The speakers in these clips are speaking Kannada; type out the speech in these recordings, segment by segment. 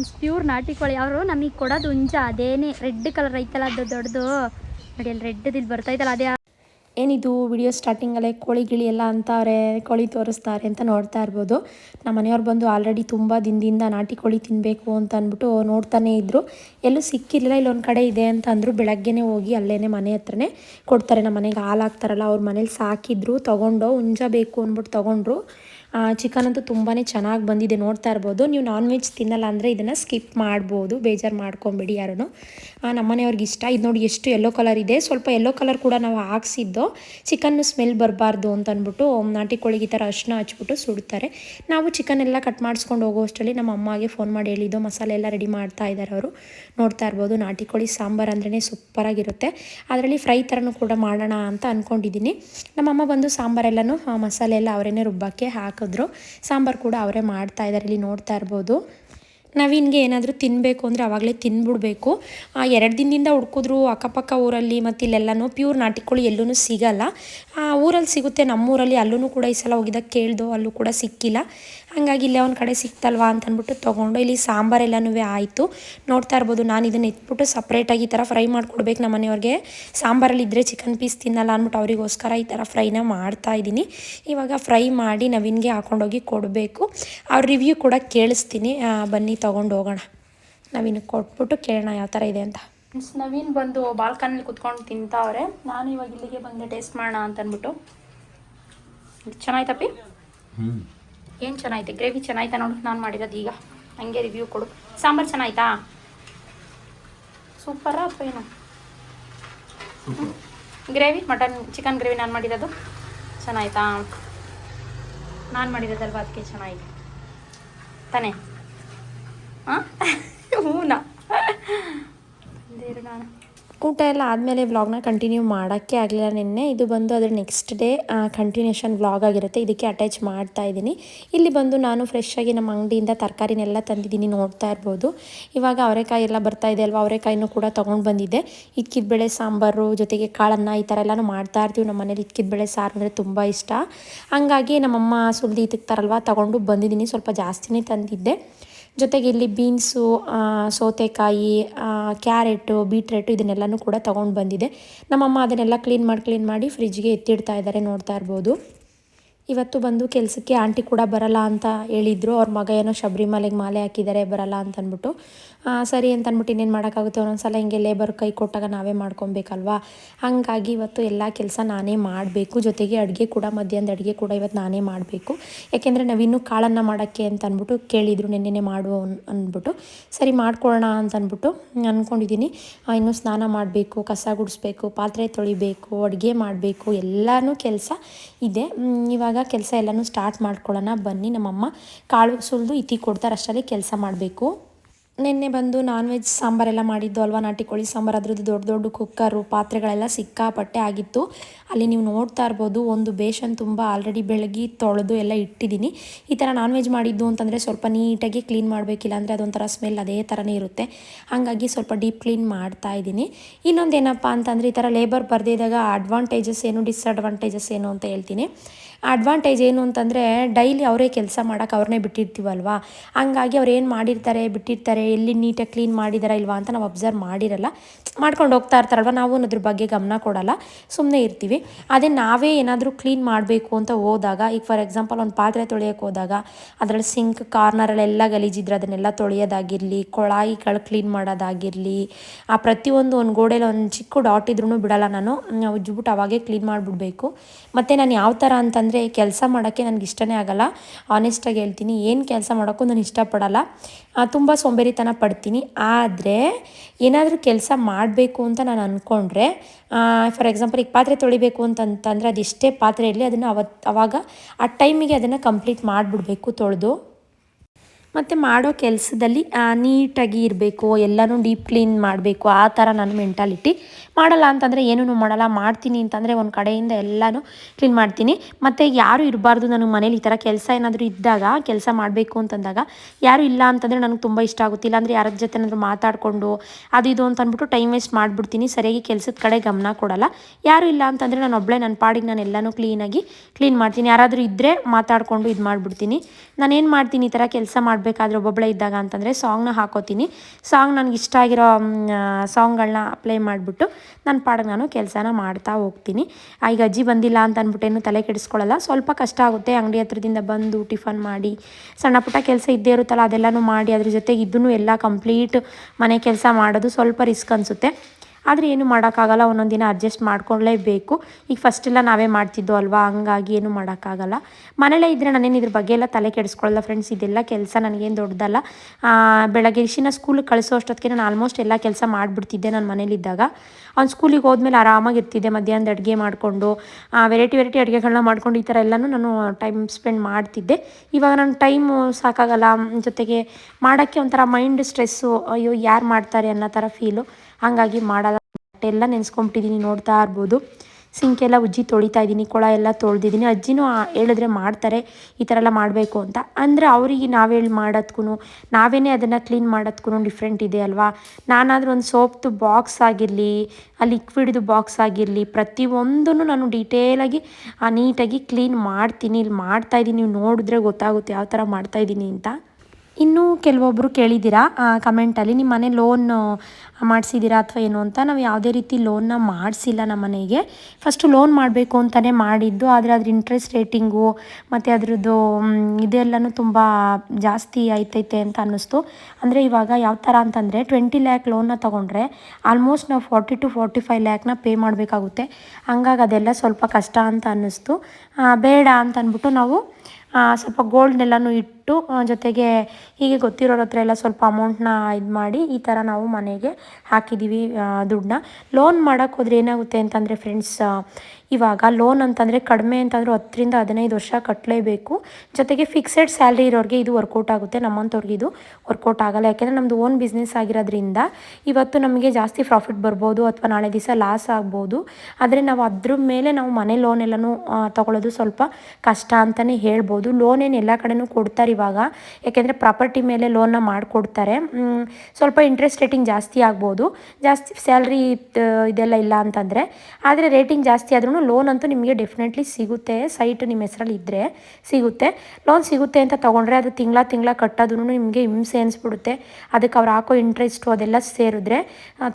ಫ್ರೆಂಡ್ಸ್ ಪ್ಯೂರ್ ನಾಟಿ ಕೋಳಿ. ಅವರು ನಮಗೆ ಕೊಡೋದು ಹುಂಜ ಅದೇನೇ ರೆಡ್ ಕಲರ್ ಐತಲ್ಲ, ಅದು ದೊಡ್ಡದು. ನೋಡಿ, ಅಲ್ಲಿ ರೆಡ್ ಇಲ್ಲಿ ಬರ್ತೈತಲ್ಲ ಅದೇ. ಏನಿದು ವಿಡಿಯೋ ಸ್ಟಾರ್ಟಿಂಗಲ್ಲೇ ಕೋಳಿ ಗಿಳಿ ಎಲ್ಲ ಅಂತಾರೆ ಕೋಳಿ ತೋರಿಸ್ತಾರೆ ಅಂತ ನೋಡ್ತಾ ಇರ್ಬೋದು. ನಮ್ಮ ಮನೆಯವ್ರು ಬಂದು ಆಲ್ರೆಡಿ ತುಂಬ ದಿನದಿಂದ ನಾಟಿ ಕೋಳಿ ತಿನ್ನಬೇಕು ಅಂತ ಅಂದ್ಬಿಟ್ಟು ನೋಡ್ತಾನೆ ಇದ್ದರು ಎಲ್ಲೂ ಸಿಕ್ಕಿರಲಿಲ್ಲ ಇಲ್ಲೊಂದು ಕಡೆ ಇದೆ ಅಂತ ಅಂದರು. ಬೆಳಗ್ಗೆನೇ ಹೋಗಿ ಅಲ್ಲೇ ಮನೆ ಹತ್ರನೇ ಕೊಡ್ತಾರೆ. ನಮ್ಮ ಮನೆಗೆ ಹಾಲು ಹಾಕ್ತಾರಲ್ಲ, ಅವ್ರ ಮನೇಲಿ ಸಾಕಿದ್ರು, ತೊಗೊಂಡು ಹುಂಜ ಬೇಕು ಅಂದ್ಬಿಟ್ಟು ತೊಗೊಂಡ್ರು. ಚಿಕನ್ ಅಂತೂ ತುಂಬಾ ಚೆನ್ನಾಗಿ ಬಂದಿದೆ, ನೋಡ್ತಾ ಇರ್ಬೋದು. ನೀವು ನಾನ್ ವೆಜ್ ತಿನ್ನಲ್ಲ ಅಂದರೆ ಇದನ್ನು ಸ್ಕಿಪ್ ಮಾಡ್ಬೋದು, ಬೇಜಾರು ಮಾಡ್ಕೊಂಬಿಡಿ ಯಾರೂ ನಮ್ಮನೆಯವ್ರಿಗೆ ಇಷ್ಟ. ಇದು ನೋಡಿ ಎಷ್ಟು ಯೆಲ್ಲೋ ಕಲರ್ ಇದೆ. ಸ್ವಲ್ಪ ಯೆಲ್ಲೋ ಕಲರ್ ಕೂಡ ನಾವು ಹಾಕ್ಸಿದ್ದು. ಚಿಕನ್ನು ಸ್ಮೆಲ್ ಬರಬಾರ್ದು ಅಂತ ಅಂದ್ಬಿಟ್ಟು ನಾಟಿ ಕೋಳಿಗೆ ಈ ಥರ ಅರ್ಶಿನ ಹಚ್ಬಿಟ್ಟು ಸುಡ್ತಾರೆ. ನಾವು ಚಿಕನ್ ಎಲ್ಲ ಕಟ್ ಮಾಡಿಸ್ಕೊಂಡು ಹೋಗೋ ಅಷ್ಟರಲ್ಲಿ ನಮ್ಮ ಅಮ್ಮಗೆ ಫೋನ್ ಮಾಡಿ ಹೇಳಿದ್ದು, ಮಸಾಲೆ ಎಲ್ಲ ರೆಡಿ ಮಾಡ್ತಾ ಇದ್ದಾರೆ ಅವರು. ನೋಡ್ತಾ ಇರ್ಬೋದು, ನಾಟಿ ಕೋಳಿ ಸಾಂಬಾರು ಅಂದ್ರೇ ಸೂಪರಾಗಿರುತ್ತೆ ಅದರಲ್ಲಿ ಫ್ರೈ ಥರನೂ ಕೂಡ ಮಾಡೋಣ ಅಂತ ಅಂದ್ಕೊಂಡಿದ್ದೀನಿ ನಮ್ಮಮ್ಮ ಬಂದು ಸಾಂಬಾರೆಲ್ಲನೂ ಮಸಾಲೆ ಎಲ್ಲ ಅವರೇನೆ ರುಬ್ಬಕ್ಕೆ ಹಾಕಿದ್ರು. ಸಾಂಬಾರು ಕೂಡ ಅವರೇ ಮಾಡ್ತಾ ಇದ್ದಾರೆ ಇಲ್ಲಿ ನೋಡ್ತಾ ಇರ್ಬೋದು. ನವೀನ್ಗೆ ಏನಾದರೂ ತಿನ್ನಬೇಕು ಅಂದರೆ ಆವಾಗಲೇ ಆ, ಎರಡು ದಿನದಿಂದ ಹುಡ್ಕಿದ್ರು ಅಕ್ಕಪಕ್ಕ ಊರಲ್ಲಿ ಮತ್ತು ಇಲ್ಲೆಲ್ಲನೂ. ಪ್ಯೂರ್ ನಾಟಿ ಕೋಳಿ ಎಲ್ಲೂ ಸಿಗಲ್ಲ. ಆ, ಊರಲ್ಲಿ ಸಿಗುತ್ತೆ ನಮ್ಮೂರಲ್ಲಿ ಅಲ್ಲೂ ಕೂಡ ಈ ಸಲ ಹೋಗಿದ್ದಾಗ ಕೇಳ್ದು ಅಲ್ಲೂ ಕೂಡ ಸಿಕ್ಕಿಲ್ಲ. ಹಾಗಾಗಿ ಇಲ್ಲೇ ಒಂದು ಕಡೆ ಸಿಕ್ತಲ್ವಾ ಅಂತ ಅಂದ್ಬಿಟ್ಟು ತೊಗೊಂಡು ಇಲ್ಲಿ ಸಾಂಬಾರೆಲ್ಲನೂ ಆಯಿತು. ನೋಡ್ತಾ ಇರ್ಬೋದು ನಾನು ಇದನ್ನು ಎತ್ಬಿಟ್ಟು ಸಪ್ರೇಟಾಗಿ ಈ ಥರ ಫ್ರೈ ಮಾಡಿಕೊಡ್ಬೇಕು ನಮ್ಮ ಮನೆಯವ್ರಿಗೆ. ಸಾಂಬಾರಲ್ಲಿ ಇದ್ದರೆ ಚಿಕನ್ ಪೀಸ್ ತಿನ್ನಲ್ಲ ಅಂದ್ಬಿಟ್ಟು ಅವರಿಗೋಸ್ಕರ ಈ ಥರ ಫ್ರೈನ ಮಾಡ್ತಾ ಇದ್ದೀನಿ ಇವಾಗ ಫ್ರೈ ಮಾಡಿ ನವೀನ್ಗೆ ಹಾಕೊಂಡೋಗಿ ಕೊಡಬೇಕು. ಅವ್ರ ರಿವ್ಯೂ ಕೂಡ ಕೇಳಿಸ್ತೀನಿ. ಬನ್ನಿ ತೊಗೊಂಡು ಹೋಗೋಣ. ನವೀನಿಗೆ ಕೊಟ್ಬಿಟ್ಟು ಕೇಳೋಣ ಯಾವ ಥರ ಇದೆ ಅಂತ. ನವೀನ್ ಬಂದು ಬಾಲ್ಕನಲ್ಲಿ ಕುತ್ಕೊಂಡು ತಿಂತಾವ್ರೆ. ನಾನು ಇವಾಗ ಇಲ್ಲಿಗೆ ಬಂದೆ ಟೇಸ್ಟ್ ಮಾಡೋಣ ಅಂತ ಅಂದ್ಬಿಟ್ಟು ಚೆನ್ನಾಯ್ತಪ್ಪಿ ಏನು ಚೆನ್ನಾಯ್ತು ಗ್ರೇವಿ ಚೆನ್ನಾಯ್ತಾ ನೋಡು ನಾನು ಮಾಡಿರೋದು ಈಗ. ಹಂಗೆ ರಿವ್ಯೂ ಕೊಡು. ಸಾಂಬಾರು ಚೆನ್ನಾಯ್ತಾ ಸೂಪರಾ ಅಥವಾ ಏನು? ಗ್ರೇವಿ ಮಟನ್ ಚಿಕನ್ ಗ್ರೇವಿ ನಾನು ಮಾಡಿರೋದು. ಚೆನ್ನಾಯ್ತಾ ನಾನು ಮಾಡಿರೋದಲ್ವ ಅದಕ್ಕೆ ಚೆನ್ನಾಗಿದೆ ತಾನೇ? ಹಾಂ? ಹೂನಾ ನಾನು. ಊಟ ಎಲ್ಲ ಆದಮೇಲೆ ವ್ಲಾಗ್ನ ಕಂಟಿನ್ಯೂ ಮಾಡೋಕ್ಕೆ ಆಗಲಿಲ್ಲ ನಿನ್ನೆ. ಇದು ಬಂದು ಅದರ ನೆಕ್ಸ್ಟ್ ಡೇ ಕಂಟಿನ್ಯೂಷನ್ ವ್ಲಾಗ್ ಆಗಿರುತ್ತೆ. ಇದಕ್ಕೆ ಅಟ್ಯಾಚ್ ಮಾಡ್ತಾ ಇದ್ದೀನಿ. ಇಲ್ಲಿ ಬಂದು ನಾನು ಫ್ರೆಶ್ ನಮ್ಮ ಅಂಗಡಿಯಿಂದ ತರಕಾರಿನೆಲ್ಲ ತಂದಿದ್ದೀನಿ ನೋಡ್ತಾ ಇರ್ಬೋದು. ಇವಾಗ ಅವರೆಕಾಯಿ ಎಲ್ಲ ಬರ್ತಾ ಇದೆ ಅಲ್ವಾ? ಅವರೆಕಾಯಿನೂ ಕೂಡ ತೊಗೊಂಡು ಬಂದಿದ್ದೆ. ಇದ್ಕಿದ ಬೆಳೆ ಸಾಂಬಾರು, ಜೊತೆಗೆ ಕಾಳನ್ನ ಈ ಥರ ಎಲ್ಲನೂ ಮಾಡ್ತಾ ಇರ್ತೀವಿ. ನಮ್ಮ ಮನೇಲಿ ಇದ್ಕಿದ ಬೆಳೆ ಸಾರು ಅಂದರೆ ತುಂಬ ಇಷ್ಟ. ಹಂಗಾಗಿ ನಮ್ಮಮ್ಮ ಸುಲ್ದಿ ಇತ್ತಿಕ್ತಾರಲ್ವ ತೊಗೊಂಡು ಬಂದಿದ್ದೀನಿ. ಸ್ವಲ್ಪ ಜಾಸ್ತಿನೇ ತಂದಿದ್ದೆ. ಜೊತೆಗೆ ಇಲ್ಲಿ ಬೀನ್ಸು ಸೌತೆಕಾಯಿ ಕ್ಯಾರೆಟು, ಬೀಟ್ರೇಟು ಇದನ್ನೆಲ್ಲನೂ ಕೂಡ ತೊಗೊಂಡು ಬಂದಿದೆ. ನಮ್ಮಮ್ಮ ಅದನ್ನೆಲ್ಲ ಕ್ಲೀನ್ ಮಾಡಿ ಕ್ಲೀನ್ ಮಾಡಿ ಫ್ರಿಜ್ಗೆ ಎತ್ತಿಡ್ತಾ ಇದ್ದಾರೆ ನೋಡ್ತಾ ಇರ್ಬೋದು. ಇವತ್ತು ಬಂದು ಕೆಲಸಕ್ಕೆ ಆಂಟಿ ಕೂಡ ಬರಲ್ಲ ಅಂತ ಹೇಳಿದ್ರು. ಅವ್ರ ಮಗ ಏನೋ ಶಬರಿಮಲೆಗೆ ಮಾಲೆ ಹಾಕಿದ್ದಾರೆ ಬರಲ್ಲ ಅಂತ ಅಂದ್ಬಿಟ್ಟು ಆ, ಸರಿ ಅಂತ ಅಂದ್ಬಿಟ್ಟು ಇನ್ನೇನು ಮಾಡೋಕ್ಕಾಗುತ್ತೆ? ಒಂದೊಂದು ಸಲ ಹಿಂಗೆ ಲೇಬರ್ ಕೈ ಕೊಟ್ಟಾಗ ನಾವೇ ಮಾಡ್ಕೊಬೇಕಲ್ವಾ? ಹಾಗಾಗಿ ಇವತ್ತು ಎಲ್ಲ ಕೆಲಸ ನಾನೇ ಮಾಡಬೇಕು. ಜೊತೆಗೆ ಅಡುಗೆ ಕೂಡ ಮಧ್ಯಾಹ್ನದ ಅಡುಗೆ ಕೂಡ ಇವತ್ತು ನಾನೇ ಮಾಡಬೇಕು. ಯಾಕೆಂದರೆ ನಾವಿನ್ನೂ ಕಾಳನ್ನು ಮಾಡೋಕ್ಕೆ ಅಂತ ಅಂದ್ಬಿಟ್ಟು ಕೇಳಿದರು ನೆನ್ನೆನೆ ಮಾಡುವ ಅಂದ್ಬಿಟ್ಟು ಸರಿ ಮಾಡ್ಕೊಳ್ಳೋಣ ಅಂತ ಅಂದ್ಬಿಟ್ಟು ಅಂದ್ಕೊಂಡಿದ್ದೀನಿ ಇನ್ನೂ ಸ್ನಾನ ಮಾಡಬೇಕು ಕಸ ಗುಡಿಸ್ಬೇಕು ಪಾತ್ರೆ ತೊಳಿಬೇಕು ಅಡುಗೆ ಮಾಡಬೇಕು ಎಲ್ಲನೂ ಕೆಲಸ ಇದೆ. ಮ್, ಕೆಲಸ ಎಲ್ಲನೂ ಸ್ಟಾರ್ಟ್ ಮಾಡ್ಕೊಳ್ಳೋಣ. ಬನ್ನಿ ನಮ್ಮಮ್ಮ ಕಾಳು ಸುಲಿದು ಇತಿ ಕೊಡ್ತಾರೆ, ಅಷ್ಟರಲ್ಲಿ ಕೆಲಸ ಮಾಡಬೇಕು. ನಿನ್ನೆ ಬಂದು ನಾನ್ ವೆಜ್ ಸಾಂಬಾರೆಲ್ಲ ಮಾಡಿದ್ದು ಅಲ್ವಾ? ನಾಟಿ ಕೋಳಿ ಸಾಂಬಾರು, ಅದ್ರದ್ದು ದೊಡ್ಡ ದೊಡ್ಡ ಕುಕ್ಕರು ಪಾತ್ರೆಗಳೆಲ್ಲ ಸಿಕ್ಕಾಪಟ್ಟೆ ಆಗಿತ್ತು. ಅಲ್ಲಿ ನೀವು ನೋಡ್ತಾ ಇರ್ಬೋದು, ಒಂದು ಬೇಷನ್ ತುಂಬ ಆಲ್ರೆಡಿ ಬೆಳಗ್ಗೆ ತೊಳೆದು ಎಲ್ಲ ಇಟ್ಟಿದ್ದೀನಿ. ಈ ಥರ ನಾನ್ ವೆಜ್ ಮಾಡಿದ್ದು ಅಂತಂದರೆ ಸ್ವಲ್ಪ ನೀಟಾಗಿ ಕ್ಲೀನ್ ಮಾಡಬೇಕಿಲ್ಲ ಅಂದರೆ ಅದೊಂಥರ ಸ್ಮೆಲ್ ಅದೇ ಥರನೇ ಇರುತ್ತೆ. ಹಾಗಾಗಿ ಸ್ವಲ್ಪ ಡೀಪ್ ಕ್ಲೀನ್ ಮಾಡ್ತಾ ಇದ್ದೀನಿ. ಇನ್ನೊಂದು ಏನಪ್ಪ ಅಂತಂದರೆ ಈ ಥರ ಲೇಬರ್ ಬರ್ದಿದ್ದಾಗ ಅಡ್ವಾಂಟೇಜಸ್ ಏನು ಡಿಸ್ಅಡ್ವಾಂಟೇಜಸ್ ಏನು ಅಂತ ಹೇಳ್ತೀನಿ. ಅಡ್ವಾಂಟೇಜ್ ಏನು ಅಂತಂದರೆ ಡೈಲಿ ಅವರೇ ಕೆಲಸ ಮಾಡೋಕೆ ಅವ್ರನ್ನೇ ಬಿಟ್ಟಿರ್ತೀವಲ್ವಾ? ಹಂಗಾಗಿ ಅವ್ರು ಏನು ಮಾಡಿರ್ತಾರೆ, ಬಿಟ್ಟಿರ್ತಾರೆ, ಎಲ್ಲಿ ನೀಟಾಗಿ ಕ್ಲೀನ್ ಮಾಡಿದಾರಾ ಇಲ್ವಾ ಅಂತ ನಾವು ಅಬ್ಸರ್ವ್ ಮಾಡಿರಲ್ಲ. ಮಾಡ್ಕೊಂಡು ಹೋಗ್ತಾ ಇರ್ತಾರಲ್ವ, ನಾವು ಅದ್ರ ಬಗ್ಗೆ ಗಮನ ಕೊಡಲ್ಲ ಸುಮ್ಮನೆ ಇರ್ತೀವಿ. ಅದೇ ನಾವೇ ಏನಾದರೂ ಕ್ಲೀನ್ ಮಾಡಬೇಕು ಅಂತ ಹೋದಾಗ, ಈಗ ಫಾರ್ ಎಕ್ಸಾಂಪಲ್ ಒಂದು ಪಾತ್ರೆ ತೊಳೆಯೋಕೆ ಹೋದಾಗ, ಅದರಲ್ಲಿ ಸಿಂಕ್ ಕಾರ್ನರಲ್ಲೆಲ್ಲ ಗಲೀಜಿದ್ರೆ ಅದನ್ನೆಲ್ಲ ತೊಳೆಯೋದಾಗಿರಲಿ, ಕೊಳಾಯಿಗಳು ಕ್ಲೀನ್ ಮಾಡೋದಾಗಿರಲಿ, ಆ ಪ್ರತಿಯೊಂದು ಒಂದು ಗೋಡೆಲಿ ಒಂದು ಚಿಕ್ಕ ಡಾಟ್ ಇದ್ರೂ ಬಿಡಲ್ಲ ನಾನು, ನಾವು ಉಜ್ಬಿಟ್ಟು ಅವಾಗೇ ಕ್ಲೀನ್ ಮಾಡಿಬಿಡ್ಬೇಕು. ಮತ್ತು ನಾನು ಯಾವ ಥರ ಅಂತಂದರೆ, ಕೆಲಸ ಮಾಡೋಕ್ಕೆ ನನಗೆ ಇಷ್ಟನೇ ಆಗಲ್ಲ. ಆನೆಸ್ಟಾಗಿ ಹೇಳ್ತೀನಿ, ಏನು ಕೆಲಸ ಮಾಡೋಕ್ಕೂ ನಾನು ಇಷ್ಟಪಡಲ್ಲ. ತುಂಬ ಸೋಂಬೇರಿತನ ಪಡ್ತೀನಿ. ಆದರೆ, ಏನಾದರೂ ಕೆಲಸ ಮಾಡಬೇಕು ಅಂತ ನಾನು ಅಂದ್ಕೊಂಡ್ರೆ ಫಾರ್ ಎಕ್ಸಾಂಪಲ್ ಈಗ ಪಾತ್ರೆ ತೊಳಿಬೇಕು ಅಂತಂತಂದರೆ ಅದಿಷ್ಟೇ ಪಾತ್ರೆ ಇರಲಿ ಅದನ್ನು ಅವತ್ತು ಅವಾಗ ಆ ಟೈಮಿಗೆ ಅದನ್ನು ಕಂಪ್ಲೀಟ್ ಮಾಡಿಬಿಡ್ಬೇಕು ತೊಳೆದು. ಮತ್ತು ಮಾಡೋ ಕೆಲಸದಲ್ಲಿ ನೀಟಾಗಿ ಇರಬೇಕು, ಎಲ್ಲನೂ ಡೀಪ್ ಕ್ಲೀನ್ ಮಾಡಬೇಕು, ಆ ಥರ ನನ್ನ ಮೆಂಟಾಲಿಟಿ. ಮಾಡಲ್ಲ ಅಂತಂದರೆ ಏನೂ ಮಾಡಲ್ಲ, ಮಾಡ್ತೀನಿ ಅಂತಂದರೆ ಒಂದು ಕಡೆಯಿಂದ ಎಲ್ಲನೂ ಕ್ಲೀನ್ ಮಾಡ್ತೀನಿ. ಮತ್ತು ಯಾರೂ ಇರಬಾರ್ದು ನನಗೆ ಮನೇಲಿ ಈ ಥರ ಕೆಲಸ ಏನಾದರೂ ಇದ್ದಾಗ, ಕೆಲಸ ಮಾಡಬೇಕು ಅಂತಂದಾಗ, ಯಾರೂ ಇಲ್ಲ ಅಂತಂದರೆ ನನಗೆ ತುಂಬ ಇಷ್ಟ ಆಗುತ್ತೆ. ಇಲ್ಲಾಂದರೆ ಯಾರ ಜೊತೆ ಏನಾದರೂ ಮಾತಾಡಿಕೊಂಡು, ಅದು ಇದು ಅಂತ ಅಂದ್ಬಿಟ್ಟು ಟೈಮ್ ವೇಸ್ಟ್ ಮಾಡಿಬಿಡ್ತೀನಿ. ಸರಿಯಾಗಿ ಕೆಲಸದ ಕಡೆ ಗಮನ ಕೊಡಲ್ಲ. ಯಾರೂ ಇಲ್ಲ ಅಂತಂದರೆ ನಾನು ಒಬ್ಬಳೇ ನನ್ನ ಪಾಡಿಗೆ ನಾನು ಎಲ್ಲನೂ ಕ್ಲೀನಾಗಿ ಕ್ಲೀನ್ ಮಾಡ್ತೀನಿ. ಯಾರಾದರೂ ಇದ್ದರೆ ಮಾತಾಡಿಕೊಂಡು ಇದು ಮಾಡಿಬಿಡ್ತೀನಿ. ನಾನೇನು ಮಾಡ್ತೀನಿ ಈ ಥರ ಕೆಲಸ ಮಾಡಿ ಮಾಡಬೇಕಾದ್ರೆ ಒಬ್ಬೊಬ್ಬಳೇ ಇದ್ದಾಗ ಅಂತಂದರೆ ಸಾಂಗ್ನ ಹಾಕೋತೀನಿ. ಸಾಂಗ್ ನನಗೆ ಇಷ್ಟ ಆಗಿರೋ ಸಾಂಗ್ಗಳನ್ನ ಅಪ್ಲೈ ಮಾಡಿಬಿಟ್ಟು ನನ್ನ ಪಾಡಿಗೆ ನಾನು ಕೆಲಸನ ಮಾಡ್ತಾ ಹೋಗ್ತೀನಿ. ಈಗ ಅಜ್ಜಿ ಬಂದಿಲ್ಲ ಅಂತ ಅಂದ್ಬಿಟ್ಟು ಏನು ತಲೆ ಕೆಡಿಸ್ಕೊಳ್ಳಲ್ಲ ಸ್ವಲ್ಪ ಕಷ್ಟ ಆಗುತ್ತೆ. ಅಂಗಡಿ ಹತ್ರದಿಂದ ಬಂದು ಟಿಫನ್ ಮಾಡಿ, ಸಣ್ಣ ಪುಟ್ಟ ಕೆಲಸ ಇದ್ದೇ ಇರುತ್ತಲ್ಲ, ಅದೆಲ್ಲನೂ ಮಾಡಿ, ಅದ್ರ ಜೊತೆಗೆ ಇದನ್ನು ಎಲ್ಲ ಕಂಪ್ಲೀಟ್ ಮನೆ ಕೆಲಸ ಮಾಡೋದು ಸ್ವಲ್ಪ ರಿಸ್ಕ್ ಅನಿಸುತ್ತೆ. ಆದರೆ ಏನು ಮಾಡೋಕ್ಕಾಗಲ್ಲ, ಒಂದೊಂದು ದಿನ ಅಡ್ಜಸ್ಟ್ ಮಾಡ್ಕೊಳ್ಳೇಬೇಕು ಈಗ ಫಸ್ಟೆಲ್ಲ ನಾವೇ ಮಾಡ್ತಿದ್ದೋ ಅಲ್ವಾ? ಹಂಗಾಗಿ ಏನು ಮಾಡೋಕ್ಕಾಗಲ್ಲ. ಮನೇಲೇ ಇದ್ದರೆ ನಾನೇನು ಇದ್ರ ಬಗ್ಗೆ ಎಲ್ಲ ತಲೆ ಕೆಡಿಸ್ಕೊಳ್ಳಲ್ಲ ಫ್ರೆಂಡ್ಸ್ ಇದೆಲ್ಲ ಕೆಲಸ ನನಗೇನು ದೊಡ್ಡದಲ್ಲ. ಬೆಳಗ್ಗೆ ರಿಷಿನ ಸ್ಕೂಲಿಗೆ ಕಳಿಸೋ ಅಷ್ಟೊತ್ತಿಗೆ ನಾನು ಆಲ್ಮೋಸ್ಟ್ ಎಲ್ಲ ಕೆಲಸ ಮಾಡಿಬಿಡ್ತಿದ್ದೆ ನಾನು ಮನೇಲಿದ್ದಾಗ. ಅವ್ನು ಸ್ಕೂಲಿಗೆ ಹೋದ್ಮೇಲೆ ಆರಾಮಾಗಿರ್ತಿದ್ದೆ ಮಧ್ಯಾಹ್ನದ ಅಡುಗೆ ಮಾಡಿಕೊಂಡು ವೆರೈಟಿ ವೆರೈಟಿ ಅಡುಗೆಗಳನ್ನ ಮಾಡ್ಕೊಂಡು ಈ ಥರ ಎಲ್ಲನೂ ನಾನು ಟೈಮ್ ಸ್ಪೆಂಡ್ ಮಾಡ್ತಿದ್ದೆ. ಇವಾಗ ನನ್ನ ಟೈಮು ಸಾಕಾಗಲ್ಲ, ಜೊತೆಗೆ ಮಾಡೋಕ್ಕೆ ಒಂಥರ ಮೈಂಡ್ ಸ್ಟ್ರೆಸ್ಸು ಅಯ್ಯೋ ಯಾರು ಮಾಡ್ತಾರೆ ಅನ್ನೋ ಥರ ಫೀಲು ಹಾಗಾಗಿ ಮಾಡಲ್ಲ. ಎಲ್ಲ ನೆನೆಸ್ಕೊಂಬಿಟ್ಟಿದ್ದೀನಿ ನೋಡ್ತಾ ಇರ್ಬೋದು. ಸಿಂಕ್ ಎಲ್ಲ ಉಜ್ಜಿ ತೊಳಿತಾ ಇದ್ದೀನಿ, ಕೊಳ ಎಲ್ಲ ತೊಳೆದಿದ್ದೀನಿ. ಅಜ್ಜಿನೂ ಹೇಳಿದ್ರೆ ಮಾಡ್ತಾರೆ, ಈ ಥರ ಎಲ್ಲ ಮಾಡಬೇಕು ಅಂತ. ಅಂದರೆ ಅವರಿಗೆ ನಾವು ಹೇಳಿ ಮಾಡೋದ್ಕೂ ನಾವೇ ಅದನ್ನು ಕ್ಲೀನ್ ಮಾಡೋದ್ಕೂ ಡಿಫ್ರೆಂಟ್ ಇದೆ ಅಲ್ವಾ? ನಾನಾದರೂ ಒಂದು ಸೋಪ್ದು ಬಾಕ್ಸ್ ಆಗಿರಲಿ, ಆ ಲಿಕ್ವಿಡ್ದು ಬಾಕ್ಸ್ ಆಗಿರಲಿ ಪ್ರತಿಯೊಂದೂ ನಾನು ಡೀಟೇಲಾಗಿ ನೀಟಾಗಿ ಕ್ಲೀನ್ ಮಾಡ್ತೀನಿ. ಇಲ್ಲಿ ಮಾಡ್ತಾಯಿದ್ದೀನಿ ನೀವು ನೋಡಿದ್ರೆ ಗೊತ್ತಾಗುತ್ತೆ ಯಾವ ಥರ ಮಾಡ್ತಾಯಿದ್ದೀನಿ ಅಂತ. ಇನ್ನು ಕೆಲವೊಬ್ಬರು ಕೇಳಿದ್ದೀರಾ? ಕಮೆಂಟಲ್ಲಿ ನಿಮ್ಮ ಮನೆ ಲೋನ್ ಮಾಡಿಸಿದ್ದೀರಾ ಅಥವಾ ಏನು ಅಂತ? ನಾವು ಯಾವುದೇ ರೀತಿ ಲೋನ್ನ ಮಾಡಿಸಿಲ್ಲ ನಮ್ಮ ಮನೆಗೆ. ಫಸ್ಟು ಲೋನ್ ಮಾಡಬೇಕು ಅಂತಲೇ ಮಾಡಿದ್ದು, ಆದರೆ ಅದ್ರ ಇಂಟ್ರೆಸ್ಟ್ ರೇಟಿಂಗು ಮತ್ತು ಅದರದ್ದು ಇದೆಲ್ಲನೂ ತುಂಬ ಜಾಸ್ತಿ ಆಯ್ತೈತೆ ಅಂತ ಅನ್ನಿಸ್ತು. ಅಂದರೆ ಇವಾಗ ಯಾವ ಥರ ಅಂತಂದರೆ ಟ್ವೆಂಟಿ ಲ್ಯಾಕ್ ಲೋನ್ನ ತೊಗೊಂಡ್ರೆ ಆಲ್ಮೋಸ್ಟ್ ನಾವು ಫಾರ್ಟಿ ಟು ಫಾರ್ಟಿ ಫೈವ್ ಲ್ಯಾಕ್ನ ಪೇ ಮಾಡಬೇಕಾಗುತ್ತೆ. ಹಂಗಾಗಿ ಅದೆಲ್ಲ ಸ್ವಲ್ಪ ಕಷ್ಟ ಅಂತ ಅನ್ನಿಸ್ತು. ಬೇಡ ಅಂತ ಅಂದ್ಬಿಟ್ಟು ನಾವು ಸ್ವಲ್ಪ ಗೋಲ್ಡ್ನೆಲ್ಲನೂ ಇಟ್ಟು ಜೊತೆಗೆ ಹೀಗೆ ಗೊತ್ತಿರೋರ ಹತ್ರ ಎಲ್ಲ ಸ್ವಲ್ಪ ಅಮೌಂಟ್ನ ಇದು ಮಾಡಿ ಈ ಥರ ನಾವು ಮನೆಗೆ ಹಾಕಿದ್ದೀವಿ ದುಡ್ಡನ್ನ. ಲೋನ್ ಮಾಡೋಕ್ಕೋದ್ರೆ ಏನಾಗುತ್ತೆ ಅಂತಂದರೆ ಫ್ರೆಂಡ್ಸ್ ಇವಾಗ ಲೋನ್ ಅಂತಂದರೆ ಕಡಿಮೆ ಅಂತಂದರೂ ಹತ್ತರಿಂದ ಹದಿನೈದು ವರ್ಷ ಕಟ್ಟಲೇಬೇಕು ಜೊತೆಗೆ ಫಿಕ್ಸೆಡ್ ಸ್ಯಾಲ್ರಿ ಇರೋರಿಗೆ ಇದು ವರ್ಕೌಟ್ ಆಗುತ್ತೆ, ನಮ್ಮಂಥವ್ರಿಗೆ ಇದು ವರ್ಕೌಟ್ ಆಗಲ್ಲ. ಯಾಕೆಂದರೆ ನಮ್ಮದು ಓನ್ ಬಿಸ್ನೆಸ್ ಆಗಿರೋದ್ರಿಂದ ಇವತ್ತು ನಮಗೆ ಜಾಸ್ತಿ ಪ್ರಾಫಿಟ್ ಬರ್ಬೋದು ಅಥವಾ ನಾಳೆ ದಿವಸ ಲಾಸ್ ಆಗ್ಬೋದು. ಆದರೆ ನಾವು ಅದ್ರ ಮೇಲೆ ನಾವು ಮನೆ ಲೋನ್ ಎಲ್ಲನೂ ತೊಗೊಳ್ಳೋದು ಸ್ವಲ್ಪ ಕಷ್ಟ ಅಂತಲೇ ಹೇಳ್ಬೋದು. ಲೋನ್ ಏನು ಎಲ್ಲ ಕಡೆನೂ ಕೊಡ್ತಾರೆ ಇವಾಗ. ಯಾಕೆಂದರೆ ಪ್ರಾಪರ್ಟಿ ಮೇಲೆ ಲೋನ್ನ ಮಾಡಿಕೊಡ್ತಾರೆ. ಸ್ವಲ್ಪ ಇಂಟ್ರೆಸ್ಟ್ ರೇಟಿಂಗ್ ಜಾಸ್ತಿ ಆಗ್ಬೋದು. ಜಾಸ್ತಿ ಸ್ಯಾಲ್ರಿ ಇದೆಲ್ಲ ಇಲ್ಲ ಅಂತಂದರೆ. ಆದರೆ ರೇಟಿಂಗ್ ಜಾಸ್ತಿ ಆದ್ರೂ ಲೋನ್ ಅಂತೂ ನಿಮಗೆ ಡೆಫಿನೆಟ್ಲಿ ಸಿಗುತ್ತೆ. ಸೈಟ್ ನಿಮ್ಮ ಹೆಸರಲ್ಲಿ ಇದ್ದರೆ ಸಿಗುತ್ತೆ. ಲೋನ್ ಸಿಗುತ್ತೆ ಅಂತ ತೊಗೊಂಡ್ರೆ ಅದು ತಿಂಗಳ ತಿಂಗಳ ಕಟ್ಟೋದ್ರೂ ನಿಮಗೆ ಹಿಂಸೆ ಅನಿಸ್ಬಿಡುತ್ತೆ. ಅದಕ್ಕೆ ಅವ್ರು ಹಾಕೋ ಇಂಟ್ರೆಸ್ಟು ಅದೆಲ್ಲ ಸೇರಿದ್ರೆ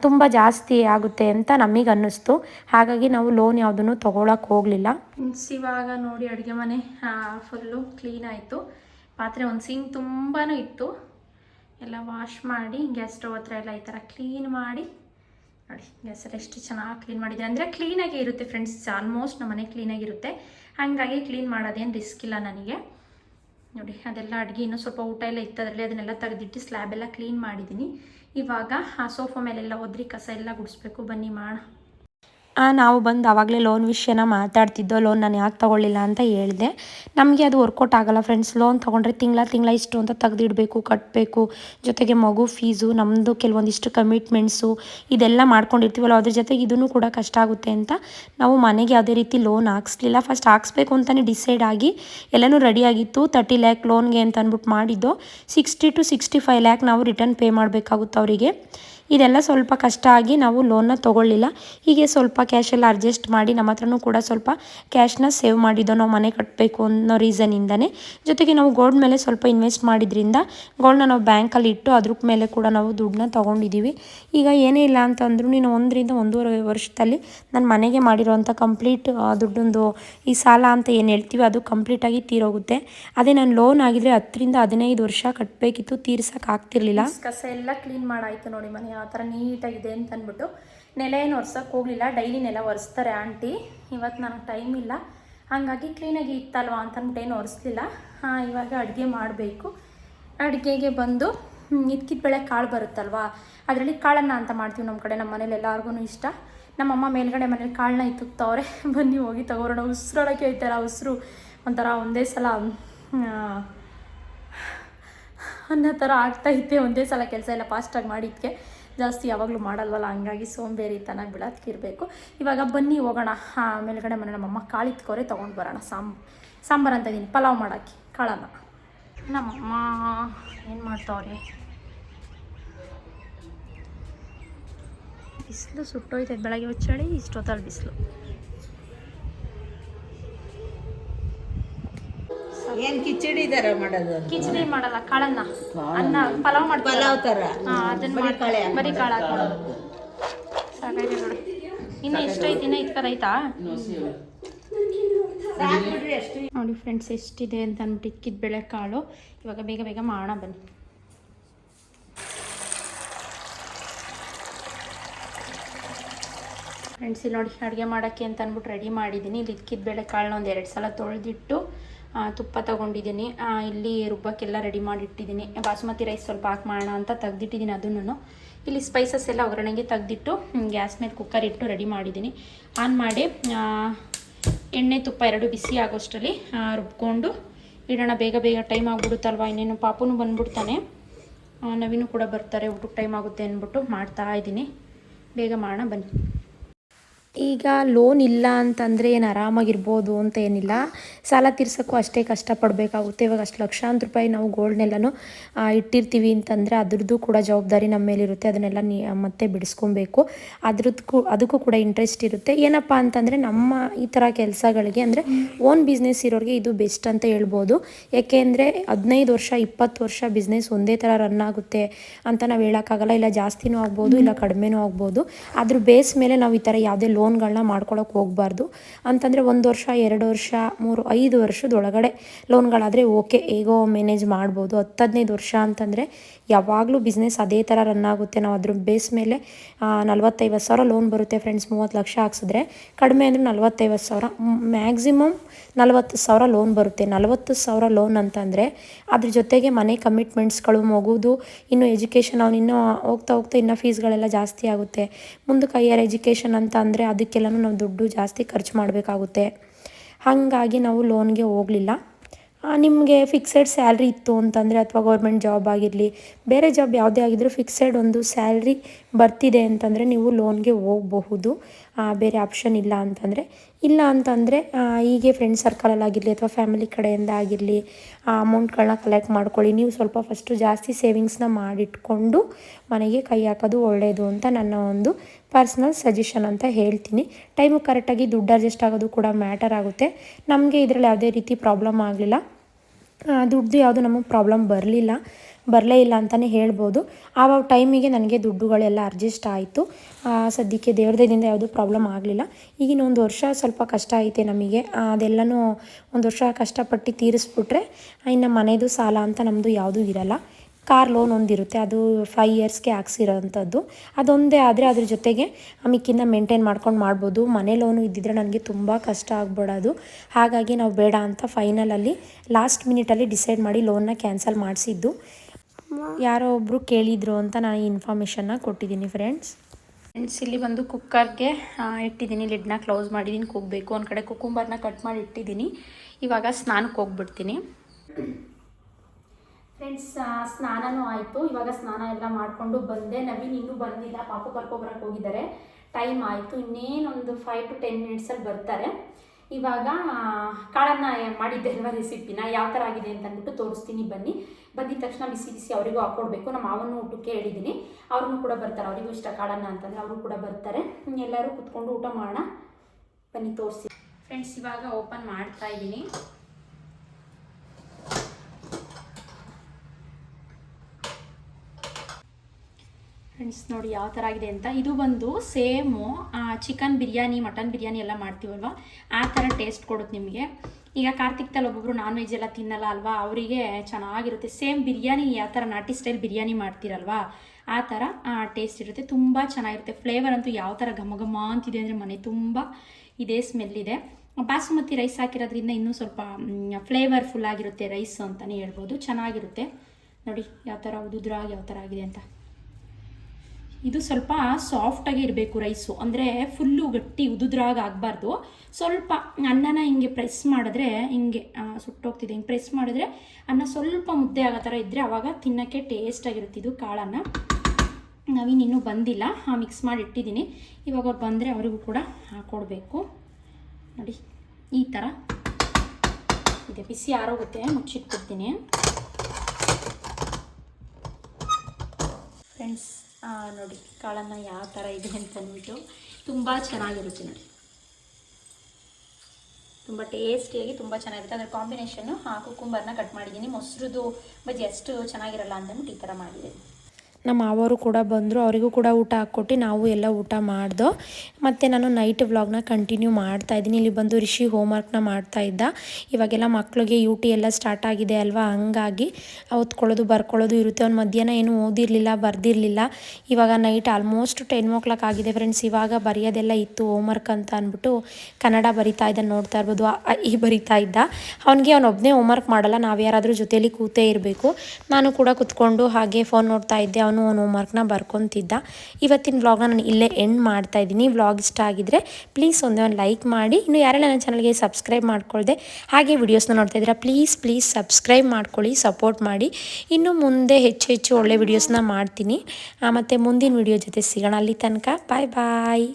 ತುಂಬ ಜಾಸ್ತಿ ಆಗುತ್ತೆ ಅಂತ ನಮಗೆ ಅನ್ನಿಸ್ತು. ಹಾಗಾಗಿ ನಾವು ಲೋನ್ ಯಾವುದನ್ನು ತೊಗೊಳಕ್ಕೆ ಹೋಗಲಿಲ್ಲ. ಇವಾಗ ನೋಡಿ ಅಡುಗೆ ಮನೆ ಫುಲ್ಲು ಕ್ಲೀನ್ ಆಯಿತು. ಪಾತ್ರೆ ಒಂದು ಸಿಂಗ್ ತುಂಬಾ ಇತ್ತು. ಎಲ್ಲ ವಾಶ್ ಮಾಡಿ ಗ್ಯಾಸ್ ಸ್ಟವ್ ಹತ್ರ ಎಲ್ಲ ಈ ಥರ ಕ್ಲೀನ್ ಮಾಡಿ ನೋಡಿ ಗ್ಯಾಸಲ್ಲಿ ಎಷ್ಟು ಚೆನ್ನಾಗಿ ಕ್ಲೀನ್ ಮಾಡಿದೆ. ಅಂದರೆ ಕ್ಲೀನಾಗೇ ಇರುತ್ತೆ ಫ್ರೆಂಡ್ಸ್ ಆಲ್ಮೋಸ್ಟ್ ನಮ್ಮ ಮನೆ ಕ್ಲೀನಾಗಿರುತ್ತೆ ಹಾಗಾಗಿ ಕ್ಲೀನ್ ಮಾಡೋದೇನು ರಿಸ್ಕ್ ಇಲ್ಲ ನನಗೆ. ನೋಡಿ, ಅದೆಲ್ಲ ಅಡುಗೆ ಇನ್ನೂ ಸ್ವಲ್ಪ ಊಟ ಎಲ್ಲ ಇತ್ತು ಅದರಲ್ಲಿ ಅದನ್ನೆಲ್ಲ ತೆಗೆದಿಟ್ಟು ಸ್ಲ್ಯಾಬ್ ಎಲ್ಲ ಕ್ಲೀನ್ ಮಾಡಿದ್ದೀನಿ. ಇವಾಗ, ಆ ಸೋಫಾ ಮೇಲೆಲ್ಲ ಒದ್ರಿ ಕಸ ಎಲ್ಲ ಗುಡಿಸ್ಬೇಕು. ಬನ್ನಿ ಮಾಡೋಣ ನಾವು ಬಂದು ಆವಾಗಲೇ ಲೋನ್ ವಿಷಯನ ಮಾತಾಡ್ತಿದ್ದೋ ಲೋನ್ ನಾನು ಯಾಕೆ ತೊಗೊಳ್ಳಿಲ್ಲ ಅಂತ ಹೇಳಿದೆ. ನಮಗೆ ಅದು ವರ್ಕೌಟ್ ಆಗಲ್ಲ ಫ್ರೆಂಡ್ಸ್ ಲೋನ್ ತೊಗೊಂಡ್ರೆ ತಿಂಗಳ ತಿಂಗಳ ಇಷ್ಟು ಅಂತ ತೆಗೆದಿಡಬೇಕು ಕಟ್ಟಬೇಕು ಜೊತೆಗೆ ಮಗು ಫೀಸು ನಮ್ಮದು ಕೆಲವೊಂದಿಷ್ಟು ಕಮಿಟ್ಮೆಂಟ್ಸು ಇದೆಲ್ಲ ಮಾಡ್ಕೊಂಡಿರ್ತೀವಲ್ಲ, ಅದ್ರ ಜೊತೆಗೆ ಇದನ್ನು ಕೂಡ ಕಷ್ಟ ಆಗುತ್ತೆ ಅಂತ ನಾವು ಮನೆಗೆ ಯಾವುದೇ ರೀತಿ ಲೋನ್ ಹಾಕ್ಸ್ಲಿಲ್ಲ. ಫಸ್ಟ್ ಹಾಕ್ಸ್ಬೇಕು ಅಂತಲೇ ಡಿಸೈಡ್ ಆಗಿ ಎಲ್ಲನೂ ರೆಡಿ ಆಗಿತ್ತು. ತರ್ಟಿ ಲ್ಯಾಕ್ ಲೋನ್ಗೆ ಅಂತ ಅಂದ್ಬಿಟ್ಟು ಮಾಡಿದ್ದು. Sixty two sixty five lakh ನಾವು ರಿಟರ್ನ್ ಪೇ ಮಾಡಬೇಕಾಗುತ್ತೆ ಅವರಿಗೆ. ಇದೆಲ್ಲ ಸ್ವಲ್ಪ ಕಷ್ಟ ಆಗಿ ನಾವು ಲೋನ್ನ ತೊಗೊಳ್ಳಿಲ್ಲ. ಹೀಗೆ ಸ್ವಲ್ಪ ಕ್ಯಾಶೆಲ್ಲ ಅಡ್ಜಸ್ಟ್ ಮಾಡಿ ನಮ್ಮ ಹತ್ರನೂ ಕೂಡ ಸ್ವಲ್ಪ ಕ್ಯಾಶ್ನ ಸೇವ್ ಮಾಡಿದ್ದೋ ನಾವು ಮನೆ ಕಟ್ಟಬೇಕು ಅನ್ನೋ ರೀಸನಿಂದನೇ ಜೊತೆಗೆ ನಾವು ಗೋಲ್ಡ್ ಮೇಲೆ ಸ್ವಲ್ಪ ಇನ್ವೆಸ್ಟ್ ಮಾಡಿದ್ರಿಂದ ಗೋಲ್ಡ್ನ ನಾವು ಬ್ಯಾಂಕಲ್ಲಿ ಇಟ್ಟು ಅದ್ರ ಮೇಲೆ ಕೂಡ ನಾವು ದುಡ್ಡನ್ನ ತೊಗೊಂಡಿದ್ದೀವಿ ಈಗ ಏನೇ ಇಲ್ಲ ಅಂತಂದ್ರೂ ನೀನು ಒಂದರಿಂದ ಒಂದೂವರೆ ವರ್ಷದಲ್ಲಿ ನನ್ನ ಮನೆಗೆ ಮಾಡಿರೋವಂಥ ಕಂಪ್ಲೀಟ್ ದುಡ್ಡೊಂದು ಈ ಸಾಲ ಅಂತ ಏನು ಹೇಳ್ತೀವಿ ಅದು ಕಂಪ್ಲೀಟಾಗಿ ತೀರೋಗುತ್ತೆ. ಅದೇ ನಾನು ಲೋನ್ ಆಗಿದ್ರೆ ಹತ್ತರಿಂದ ಹದಿನೈದು ವರ್ಷ ಕಟ್ಟಬೇಕಿತ್ತು ತೀರ್ಸೋಕ್ಕಾಗ್ತಿರ್ಲಿಲ್ಲ ಕಸ ಎಲ್ಲ ಕ್ಲೀನ್ ಮಾಡಾಯಿತು ನೋಡಿ ಮನೆ ಆ ಥರ ನೀಟಾಗಿದೆ ಅಂತ ಅಂದ್ಬಿಟ್ಟು ನೆಲ ಏನು ಒರೆಸೋಕೆ ಹೋಗಲಿಲ್ಲ. ಡೈಲಿ ನೆಲ ಒರೆಸ್ತಾರೆ ಆಂಟಿ. ಇವತ್ತು ನನಗೆ ಟೈಮ್ ಇಲ್ಲ. ಹಾಗಾಗಿ ಕ್ಲೀನಾಗಿ ಇತ್ತಲ್ವಾ ಅಂತ ಅಂದ್ಬಿಟ್ಟು ಏನು ಒರೆಸ್ಲಿಲ್ಲ. ಹಾಂ, ಇವಾಗ ಅಡುಗೆ ಮಾಡಬೇಕು. ಅಡುಗೆಗೆ ಬಂದು ಇದ್ಕಿದ ಬೆಳೆ ಕಾಳು ಬರುತ್ತಲ್ವಾ? ಅದರಲ್ಲಿ ಕಾಳನ್ನ ಅಂತ ಮಾಡ್ತೀವಿ ನಮ್ಮ ಕಡೆ ನಮ್ಮ ಮನೇಲಿ ಎಲ್ಲರಿಗೂ ಇಷ್ಟ. ನಮ್ಮಮ್ಮ ಮೇಲ್ಗಡೆ ಮನೇಲಿ ಕಾಳನ್ನ ಇತ್ತುತ್ತವ್ರೆ ಬನ್ನಿ ಹೋಗಿ ತಗೋರೋಣ. ಉಸಿರೊಳಕ್ಕೆ ಹೋಯ್ತಾರ ಉಸಿರು. ಒಂಥರ ಒಂದೇ ಸಲ ಅನ್ನೋ ಥರ ಆಗ್ತೈತೆ ಒಂದೇ ಸಲ ಕೆಲಸ ಎಲ್ಲ ಫಾಸ್ಟಾಗಿ ಮಾಡಿದ್ದಕ್ಕೆ ಜಾಸ್ತಿ ಯಾವಾಗಲೂ ಮಾಡಲ್ವಲ್ಲ, ಹಂಗಾಗಿ ಸೋಂಬೇರಿತನ ಬಿಡೋದಕ್ಕಿರಬೇಕು ಇವಾಗ ಬನ್ನಿ ಹೋಗೋಣ. ಹಾಂ, ಮೇಲ್ಗಡೆ ಮನೆ ನಮ್ಮಮ್ಮ ಕಾಳಿತ್ಕೋರೆ ತೊಗೊಂಡು ಬರೋಣ. ಸಾಂಬ್ ಸಾಂಬಾರು ಅಂತ ಇದ್ದೀನಿ ಪಲಾವ್ ಮಾಡೋಕ್ಕೆ. ಕಾಳನ್ನ ನಮ್ಮಮ್ಮ ಏನು ಮಾಡ್ತಾವ್ರೆ? ಬಿಸಿಲು ಸುಟ್ಟೋಯ್ತೈತೆ ಬೆಳಗ್ಗೆ ಚಳಿ, ಇಷ್ಟೊತ್ತಲ್ಲಿ ಬಿಸಿಲು. ಏನ್ ಕಿಚಡಿ ತರ ಮಾಡೋದು ಕಿಚಡಿ ಮಾಡಲ್ಲ ಕಾಳನ್ನ. ಅನ್ನ ಪಲಾವ್ ಮಾಡ್ತೀವಿ ಪಲಾವ್ ತರ. ಹಾ ಅದನ್ನ ಬರೀ ಮಾಡಿ ಕಾಳೆ. ಬರೀ ಕಾಳು ಹಾಕ್ಬಿಡೋದು. ಸಾಕಾಗಿದೆ ನೋಡಿ. ಇನ್ನು ಎಷ್ಟೈತಿ ಇನ್ನ ಬಿಡ್ರಿ ಅಷ್ಟು. ನೋಡಿ ಫ್ರೆಂಡ್ಸ್ ಎಷ್ಟಿದೆ ಅಂತ ಅಂದ್ಬಿಟ್ಟು ಇಕ್ಕಿದ ಬೇಳೆ ಕಾಳು. ಇವಾಗ ಬೇಗ ಬೇಗ ಮಾಡೋಣ ಬನ್ನಿ. ಫ್ರೆಂಡ್ಸ್ ಇಲ್ಲಿ ನೋಡಿ ಅಡುಗೆ ಮಾಡೋಕ್ಕೆ ಅಂತ ಅಂದ್ಬಿಟ್ಟು ರೆಡಿ ಮಾಡಿದ್ದೀನಿ. ಇಲ್ಲಿ ಇಕ್ಕಿದ ಬೇಳೆ ಕಾಳನ್ನ ಒಂದು ಎರಡು ಸಲ ತೊಳೆದಿಟ್ಟು ತುಪ್ಪ ತೊಗೊಂಡಿದ್ದೀನಿ. ಇಲ್ಲಿ ರುಬ್ಬಕ್ಕೆಲ್ಲ ರೆಡಿ ಮಾಡಿ ಇಟ್ಟಿದ್ದೀನಿ ಬಾಸುಮತಿ ರೈಸ್ ಸ್ವಲ್ಪ ಹಾಕಿ ಮಾಡೋಣ ಅಂತ ತೆಗ್ದಿಟ್ಟಿದ್ದೀನಿ ಅದನ್ನು ಇಲ್ಲಿ ಸ್ಪೈಸಸ್ ಎಲ್ಲ ಒಗ್ಗರಣೆಗೆ ತೆಗ್ದಿಟ್ಟು ಗ್ಯಾಸ್ ಮೇಲೆ ಕುಕ್ಕರ್ ಇಟ್ಟು ರೆಡಿ ಮಾಡಿದ್ದೀನಿ. ಆನ್ ಮಾಡಿ ಎಣ್ಣೆ, ತುಪ್ಪ ಎರಡು ಬಿಸಿ ಆಗೋಷ್ಟರಲ್ಲಿ ರುಬ್ಕೊಂಡು ಇಡೋಣ. ಬೇಗ ಬೇಗ ಟೈಮ್ ಆಗಿಬಿಡುತ್ತಲ್ವಾ? ಇನ್ನೇನು ಪಾಪುನು ಬಂದ್ಬಿಡ್ತಾನೆ. ನವೀನು ಕೂಡ ಬರ್ತಾರೆ. ಊಟಕ್ಕೆ ಟೈಮ್ ಆಗುತ್ತೆ ಅಂದ್ಬಿಟ್ಟು ಮಾಡ್ತಾ ಇದ್ದೀನಿ. ಬೇಗ ಮಾಡೋಣ, ಬನ್ನಿ. ಈಗ ಲೋನ್ ಇಲ್ಲ ಅಂತಂದರೆ ಏನು ಆರಾಮಾಗಿರ್ಬೋದು ಅಂತ ಏನಿಲ್ಲ. ಸಾಲ ತೀರ್ಸೋಕ್ಕೂ ಅಷ್ಟೇ ಕಷ್ಟಪಡಬೇಕಾಗುತ್ತೆ. ಇವಾಗ ಅಷ್ಟು ಲಕ್ಷಾಂತರ ರೂಪಾಯಿ ನಾವು ಗೋಲ್ಡ್ನೆಲ್ಲನೂ ಇಟ್ಟಿರ್ತೀವಿ ಅಂತಂದರೆ ಅದ್ರದ್ದು ಕೂಡ ಜವಾಬ್ದಾರಿ ನಮ್ಮ ಮೇಲಿರುತ್ತೆ. ಅದನ್ನೆಲ್ಲ ನೀ, ಮತ್ತೆ ಬಿಡಿಸ್ಕೊಬೇಕು. ಅದ್ರದ್ದು ಅದಕ್ಕೂ ಕೂಡ ಇಂಟ್ರೆಸ್ಟ್ ಇರುತ್ತೆ. ಏನಪ್ಪ ಅಂತಂದರೆ ನಮ್ಮ ಈ ಥರ ಕೆಲಸಗಳಿಗೆ ಅಂದರೆ ಓನ್ ಬಿಸ್ನೆಸ್ ಇರೋರಿಗೆ ಇದು ಬೆಸ್ಟ್ ಅಂತ ಹೇಳ್ಬೋದು. ಏಕೆಂದರೆ ಹದಿನೈದು ವರ್ಷ, ಇಪ್ಪತ್ತು ವರ್ಷ ಬಿಸ್ನೆಸ್ ಒಂದೇ ಥರ ರನ್ ಆಗುತ್ತೆ ಅಂತ ನಾವು ಹೇಳೋಕ್ಕಾಗಲ್ಲ. ಇಲ್ಲ ಜಾಸ್ತಿನೂ ಆಗ್ಬೋದು, ಇಲ್ಲ ಕಡಿಮೆನೂ ಆಗ್ಬೋದು. ಅದ್ರ ಬೇಸ್ ಮೇಲೆ ನಾವು ಈ ಥರ ಯಾವುದೇ ಲೋನ್ಗಳನ್ನ ಮಾಡ್ಕೊಳಕ್ಕೆ ಹೋಗಬಾರ್ದು. ಅಂತಂದರೆ ಒಂದು ವರ್ಷ, ಎರಡು ವರ್ಷ, ಮೂರು, ಐದು ವರ್ಷದೊಳಗಡೆ ಲೋನ್ಗಳಾದರೆ ಓಕೆ, ಹೇಗೋ ಮ್ಯಾನೇಜ್ ಮಾಡ್ಬೋದು. ಹತ್ತು ಹದಿನೈದು ವರ್ಷ ಅಂತಂದರೆ ಯಾವಾಗಲೂ ಬಿಸ್ನೆಸ್ ಅದೇ ಥರ ರನ್ ಆಗುತ್ತೆ. ನಾವು ಅದ್ರ ಬೇಸ್ ಮೇಲೆ ನಲ್ವತ್ತೈವತ್ತು ಸಾವಿರ ಲೋನ್ ಬರುತ್ತೆ ಫ್ರೆಂಡ್ಸ್ ಮೂವತ್ತು ಲಕ್ಷ ಹಾಕ್ಸಿದ್ರೆ ಕಡಿಮೆ ಅಂದರೆ ನಲ್ವತ್ತೈವತ್ತು ಸಾವಿರ. ಮ್ಯಾಕ್ಸಿಮಮ್ ನಲ್ವತ್ತು ಸಾವಿರ ಲೋನ್ ಬರುತ್ತೆ. ನಲವತ್ತು ಸಾವಿರ ಲೋನ್ ಅಂತಂದರೆ ಅದ್ರ ಜೊತೆಗೆ ಮನೆ ಕಮಿಟ್ಮೆಂಟ್ಸ್ಗಳು ಮಗುದು, ಇನ್ನು ಎಜುಕೇಷನ್ ಅವನಿನ್ನೂ ಹೋಗ್ತಾ ಹೋಗ್ತಾ ಇನ್ನೂ ಫೀಸ್ಗಳೆಲ್ಲ ಜಾಸ್ತಿ ಆಗುತ್ತೆ. ಮುಂದಕ್ಕೆ ಹೈಯರ್ ಎಜುಕೇಷನ್ ಅಂತ ಅಂದರೆ ಅದಕ್ಕೆಲ್ಲನೂ ನಾವು ದುಡ್ಡು ಜಾಸ್ತಿ ಖರ್ಚು ಮಾಡಬೇಕಾಗುತ್ತೆ. ಹಾಗಾಗಿ ನಾವು ಲೋನ್ಗೆ ಹೋಗಲಿಲ್ಲ. ನಿಮಗೆ ಫಿಕ್ಸೆಡ್ ಸ್ಯಾಲ್ರಿ ಇತ್ತು ಅಂತಂದರೆ ಅಥವಾ ಗೌರ್ಮೆಂಟ್ ಜಾಬ್ ಆಗಿರಲಿ, ಬೇರೆ ಜಾಬ್ ಯಾವುದೇ ಆಗಿದ್ದರೂ ಫಿಕ್ಸೆಡ್ ಒಂದು ಸ್ಯಾಲ್ರಿ ಬರ್ತಿದೆ ಅಂತಂದರೆ ನೀವು ಲೋನ್ಗೆ ಹೋಗಬಹುದು. ಬೇರೆ ಆಪ್ಷನ್ ಇಲ್ಲ ಅಂತಂದರೆ. ಇಲ್ಲ ಅಂತಂದರೆ ಹೀಗೆ ಫ್ರೆಂಡ್ ಸರ್ಕಲಲ್ಲಾಗಿರಲಿ ಅಥವಾ ಫ್ಯಾಮಿಲಿ ಕಡೆಯಿಂದ ಆಗಿರಲಿ, ಆ ಅಮೌಂಟ್ಗಳನ್ನ ಕಲೆಕ್ಟ್ ಮಾಡ್ಕೊಳ್ಳಿ. ನೀವು ಸ್ವಲ್ಪ ಫಸ್ಟು ಜಾಸ್ತಿ ಸೇವಿಂಗ್ಸ್ನ ಮಾಡಿಟ್ಕೊಂಡು ಮನೆಗೆ ಕೈ ಹಾಕೋದು ಒಳ್ಳೆಯದು ಅಂತ ನನ್ನ ಒಂದು ಪರ್ಸ್ನಲ್ ಸಜೆಷನ್ ಅಂತ ಹೇಳ್ತೀನಿ. ಟೈಮು ಕರೆಕ್ಟಾಗಿ ದುಡ್ಡು ಅಡ್ಜಸ್ಟ್ ಆಗೋದು ಕೂಡ ಮ್ಯಾಟರ್ ಆಗುತ್ತೆ. ನಮಗೆ ಇದರಲ್ಲಿ ಯಾವುದೇ ರೀತಿ ಪ್ರಾಬ್ಲಮ್ ಆಗಲಿಲ್ಲ. ದುಡ್ಡು ಯಾವುದು ನಮಗೆ ಪ್ರಾಬ್ಲಮ್ ಬರಲಿಲ್ಲ. ಬರಲೇ ಇಲ್ಲ ಅಂತಲೇ ಹೇಳ್ಬೋದು. ಆವಾಗ ಟೈಮಿಗೆ ನನಗೆ ದುಡ್ಡುಗಳೆಲ್ಲ ಅಡ್ಜಸ್ಟ್ ಆಯಿತು. ಸದ್ಯಕ್ಕೆ ದೇವ್ರದಿಂದ ಯಾವುದೂ ಪ್ರಾಬ್ಲಮ್ ಆಗಲಿಲ್ಲ. ಈಗಿನ ಒಂದು ವರ್ಷ ಸ್ವಲ್ಪ ಕಷ್ಟ ಐತೆ ನಮಗೆ. ಆ, ಅದೆಲ್ಲನೂ ಒಂದು ವರ್ಷ ಕಷ್ಟಪಟ್ಟು ತೀರಿಸ್ಬಿಟ್ರೆ ಇನ್ನು ಮನೆದು ಸಾಲ ಅಂತ ನಮ್ಮದು ಯಾವುದೂ ಇರಲ್ಲ. ಕಾರ್ ಲೋನ್ ಒಂದಿರುತ್ತೆ, ಅದು ಫೈವ್ ಇಯರ್ಸ್ಗೆ ಹಾಕ್ಸಿರೋವಂಥದ್ದು ಅದೊಂದೇ ಆದರೆ ಅದ್ರ ಜೊತೆಗೆ ಮಿಕ್ಕಿಂದ ಮೇಂಟೈನ್ ಮಾಡ್ಕೊಂಡು ಮಾಡ್ಬೋದು. ಮನೆ ಲೋನು ಇದ್ದಿದ್ರೆ ನನಗೆ ತುಂಬ ಕಷ್ಟ ಆಗ್ಬಿಡೋದು. ಹಾಗಾಗಿ ನಾವು ಬೇಡ ಅಂತ ಫೈನಲಲ್ಲಿ ಲಾಸ್ಟ್ ಮಿನಿಟಲ್ಲಿ ಡಿಸೈಡ್ ಮಾಡಿ ಲೋನ್ನ ಕ್ಯಾನ್ಸಲ್ ಮಾಡಿಸಿದ್ದು. ಯಾರೋ ಒಬ್ಬರು ಕೇಳಿದ್ರು ಅಂತ ನಾನು ಈ ಇನ್ಫಾರ್ಮೇಷನ್ನ ಕೊಟ್ಟಿದ್ದೀನಿ ಫ್ರೆಂಡ್ಸ್ ಫ್ರೆಂಡ್ಸ್ ಇಲ್ಲಿ ಬಂದು ಕುಕ್ಕರ್ಗೆ ಇಟ್ಟಿದ್ದೀನಿ. ಲಿಡ್ನ ಕ್ಲೋಸ್ ಮಾಡಿದ್ದೀನಿ ಕುಗ್ಬೇಕು. ಒಂದು ಕಡೆ ಕುಕ್ಕುಂಬರ್ನ ಕಟ್ ಮಾಡಿ ಇಟ್ಟಿದ್ದೀನಿ ಇವಾಗ ಸ್ನಾನಕ್ಕೆ ಹೋಗ್ಬಿಡ್ತೀನಿ. ಫ್ರೆಂಡ್ಸ್ ಸ್ನಾನನೂ ಆಯಿತು. ಇವಾಗ ಸ್ನಾನ ಎಲ್ಲ ಮಾಡಿಕೊಂಡು ಬಂದೆ. ನವೀನ್ ಇನ್ನೂ ಬಂದಿಲ್ಲ. ಪಾಪು ಕರ್ಕೊಬರಕ್ಕೆ ಹೋಗಿದ್ದಾರೆ. ಟೈಮ್ ಆಯಿತು. ಇನ್ನೇನೊಂದು ಫೈವ್ ಟು ಟೆನ್ ಮಿನಿಟ್ಸಲ್ಲಿ ಬರ್ತಾರೆ. ಇವಾಗ ಕಾಳನ್ನ ಮಾಡಿದ್ದೆ ಅಲ್ವಾ ರೆಸಿಪಿನ ಯಾವ ಥರ ಆಗಿದೆ ಅಂತ ಅಂದ್ಬಿಟ್ಟು ತೋರಿಸ್ತೀನಿ. ಬನ್ನಿ. ಬಂದಿದ ತಕ್ಷಣ ಬಿಸಿ ಬಿಸಿ ಅವರಿಗೂ ಹಾಕ್ಕೊಡ್ಬೇಕು ನಮ್ಮ ಮಾವನ್ನು ಊಟಕ್ಕೆ ಹೇಳಿದ್ದೀನಿ ಅವ್ರನ್ನೂ ಕೂಡ ಬರ್ತಾರೆ. ಅವರಿಗೂ ಇಷ್ಟ ಕಾಡನ್ನ ಅಂತಂದರೆ ಅವರು ಕೂಡ ಬರ್ತಾರೆ. ಎಲ್ಲರೂ ಕುತ್ಕೊಂಡು ಊಟ ಮಾಡೋಣ. ಬನ್ನಿ, ತೋರಿಸಿ. ಫ್ರೆಂಡ್ಸ್ ಇವಾಗ ಓಪನ್ ಮಾಡ್ತಾ ಇದ್ದೀನಿ. ಫ್ರೆಂಡ್ಸ್ ನೋಡಿ ಯಾವ ಥರ ಆಗಿದೆ ಅಂತ. ಇದು ಬಂದು same chicken biryani mutton biryani ಎಲ್ಲ ಮಾಡ್ತೀವಲ್ವ? ಆ ಥರ ಟೇಸ್ಟ್ ಕೊಡುತ್ತೆ ನಿಮಗೆ. ಈಗ ಕಾರ್ತಿಕ್ದಲ್ಲಿ ಒಬ್ಬೊಬ್ರು ನಾನ್ ವೆಜ್ ಎಲ್ಲ ತಿನ್ನಲ್ಲ ಅಲ್ವಾ? ಅವರಿಗೆ ಚೆನ್ನಾಗಿರುತ್ತೆ. ಸೇಮ್ ಬಿರಿಯಾನಿ ಯಾವ ಥರ ನಾಟಿ ಸ್ಟೈಲ್ ಬಿರಿಯಾನಿ ಮಾಡ್ತೀರಲ್ವಾ? ಆ ಥರ ಟೇಸ್ಟ್ ಇರುತ್ತೆ. ತುಂಬ ಚೆನ್ನಾಗಿರುತ್ತೆ. ಫ್ಲೇವರ್ ಅಂತೂ ಯಾವ ಥರ ಘಮ ಘಮ ಅಂತಿದೆ ಅಂದರೆ ಮನೆ ತುಂಬ ಇದೇ ಸ್ಮೆಲ್ ಇದೆ. ಬಾಸುಮತಿ ರೈಸ್ ಹಾಕಿರೋದ್ರಿಂದ ಇನ್ನೂ ಸ್ವಲ್ಪ ಫ್ಲೇವರ್ಫುಲ್ ಆಗಿರುತ್ತೆ ರೈಸ್ ಅಂತಲೇ ಹೇಳ್ಬೋದು. ಚೆನ್ನಾಗಿರುತ್ತೆ. ನೋಡಿ, ಯಾವ ಥರ ಉದುದ್ರಾಗಿ ಯಾವ ಥರ ಆಗಿದೆ ಅಂತ. ಇದು ಸ್ವಲ್ಪ ಸಾಫ್ಟಾಗಿ ಇರಬೇಕು ರೈಸು ಅಂದರೆ ಫುಲ್ಲು ಗಟ್ಟಿ ಉದುದ್ರಾಗ ಆಗಬಾರ್ದು. ಸ್ವಲ್ಪ ಅನ್ನನ ಹಿಂಗೆ ಪ್ರೆಸ್ ಮಾಡಿದ್ರೆ ಹಿಂಗೆ ಸುಟ್ಟೋಗ್ತಿದೆ. ಹಿಂಗೆ ಪ್ರೆಸ್ ಮಾಡಿದ್ರೆ ಅನ್ನ ಸ್ವಲ್ಪ ಮುದ್ದೆ ಆಗೋ ಥರ ಇದ್ದರೆ ಆವಾಗ ತಿನ್ನೋಕ್ಕೆ ಟೇಸ್ಟಾಗಿರುತ್ತೆ ಇದು ಕಾಳನ್ನು. ಇನ್ನೂ ಬಂದಿಲ್ಲ. ಮಿಕ್ಸ್ ಮಾಡಿ ಇಟ್ಟಿದ್ದೀನಿ. ಇವಾಗ ಅವ್ರು ಬಂದರೆ ಅವರಿಗೂ ಕೂಡ ಹಾಕ್ಕೊಡ್ಬೇಕು ನೋಡಿ, ಈ ಥರ. ಇದೆ, ಬಿಸಿ ಆರೋಗುತ್ತೆ, ಮುಚ್ಚಿಟ್ಬಿಡ್ತೀನಿ. ಫ್ರೆಂಡ್ಸ್ ನೋಡಿ, ಕಾಳನ್ನು ಯಾವ ಥರ ಇದೆ ಅಂತ ಅಂದ್ಬಿಟ್ಟು ತುಂಬ ಚೆನ್ನಾಗಿರುತ್ತೆ ನೋಡಿ. ತುಂಬ ಟೇಸ್ಟಿಯಾಗಿ ತುಂಬ ಚೆನ್ನಾಗಿರುತ್ತೆ. ಅದರ ಕಾಂಬಿನೇಷನ್ನು ಕುಕ್ಕುಂಬರ್ನ ಕಟ್ ಮಾಡಿದ್ದೀನಿ. ಮೊಸರುದು ಬಜ್ಜಿ ಅಷ್ಟು ಚೆನ್ನಾಗಿರಲ್ಲ ಅಂತಂದ್ಬಿಟ್ಟು ಈ ಥರ ಮಾಡಿದ್ದೀನಿ. ನಮ್ಮ ಮಾವರು ಕೂಡ ಬಂದರು, ಅವರಿಗೂ ಕೂಡ ಊಟ ಹಾಕ್ಕೊಟ್ಟು ನಾವು ಎಲ್ಲ ಊಟ ಮಾಡ್ದೋ. ಮತ್ತು ನಾನು ನೈಟ್ ವ್ಲಾಗ್ನ ಕಂಟಿನ್ಯೂ ಮಾಡ್ತಾ ಇದ್ದೀನಿ. ಇಲ್ಲಿ ಬಂದು ರಿಷಿ ಹೋಮ್ವರ್ಕ್ನ ಮಾಡ್ತಾ ಇದ್ದ. ಇವಾಗೆಲ್ಲ ಮಕ್ಕಳಿಗೆ ಯು ಟಿ ಎಲ್ಲ ಸ್ಟಾರ್ಟ್ ಆಗಿದೆ ಅಲ್ವಾ? ಹಂಗಾಗಿ ಓದ್ಕೊಳ್ಳೋದು, ಬರ್ಕೊಳ್ಳೋದು ಇರುತ್ತೆ. ಅವ್ನು ಮಧ್ಯಾಹ್ನ ಏನು ಓದಿರಲಿಲ್ಲ, ಬರ್ದಿರಲಿಲ್ಲ. ಇವಾಗ night almost ten o'clock ಆಗಿದೆ ಫ್ರೆಂಡ್ಸ್ ಇವಾಗ ಬರೆಯೋದೆಲ್ಲ ಇತ್ತು ಹೋಮ್ವರ್ಕ್ ಅಂತ ಅಂದ್ಬಿಟ್ಟು ಕನ್ನಡ ಬರಿತಾ ಇದ್ದ, ನೋಡ್ತಾ ಇರ್ಬೋದು. ಈ ಬರಿತಾ ಇದ್ದ. ಅವನಿಗೆ ಅವನೊಬ್ಬನೇ ಹೋಮ್ವರ್ಕ್ ಮಾಡಲ್ಲ. ನಾವು ಯಾರಾದರೂ ಜೊತೆಯಲ್ಲಿ ಕೂತೇ ಇರಬೇಕು. ನಾನು ಕೂಡ ಕುತ್ಕೊಂಡು ಹಾಗೆ ಫೋನ್ ನೋಡ್ತಾ ಇದ್ದೆ. ಅವನು ಅವನು ಹೋಮ್ವರ್ಕ್ನ ಬರ್ಕೊತಿದ್ದ. ಇವತ್ತಿನ ವ್ಲಾಗ್ನ ನಾನು ಇಲ್ಲೇ ಎಂಡ್ ಮಾಡ್ತಾ ಇದ್ದೀನಿ. ವ್ಲಾಗ್ ಇಷ್ಟ ಆಗಿದ್ರೆ ಪ್ಲೀಸ್ ಒಂದೇ ಒಂದು ಲೈಕ್ ಮಾಡಿ. ಇನ್ನು ಯಾರೆಲ್ಲ ನನ್ನ ಚಾನಲ್ಗೆ ಸಬ್ಸ್ಕ್ರೈಬ್ ಮಾಡ್ಕೊಳ್ದೆ, ಹಾಗೆ ವಿಡಿಯೋಸ್ನ ನೋಡ್ತಾ ಇದ್ದೀರಾ ಪ್ಲೀಸ್ ಪ್ಲೀಸ್ ಸಬ್ಸ್ಕ್ರೈಬ್ ಮಾಡ್ಕೊಳ್ಳಿ ಸಪೋರ್ಟ್ ಮಾಡಿ. ಇನ್ನು ಮುಂದೆ ಹೆಚ್ಚು ಹೆಚ್ಚು ಒಳ್ಳೆ ವಿಡಿಯೋಸ್ನ ಮಾಡ್ತೀನಿ. ಮತ್ತು ಮುಂದಿನ ವಿಡಿಯೋ ಜೊತೆ ಸಿಗೋಣ. ಅಲ್ಲಿ ತನಕ ಬಾಯ್ ಬಾಯ್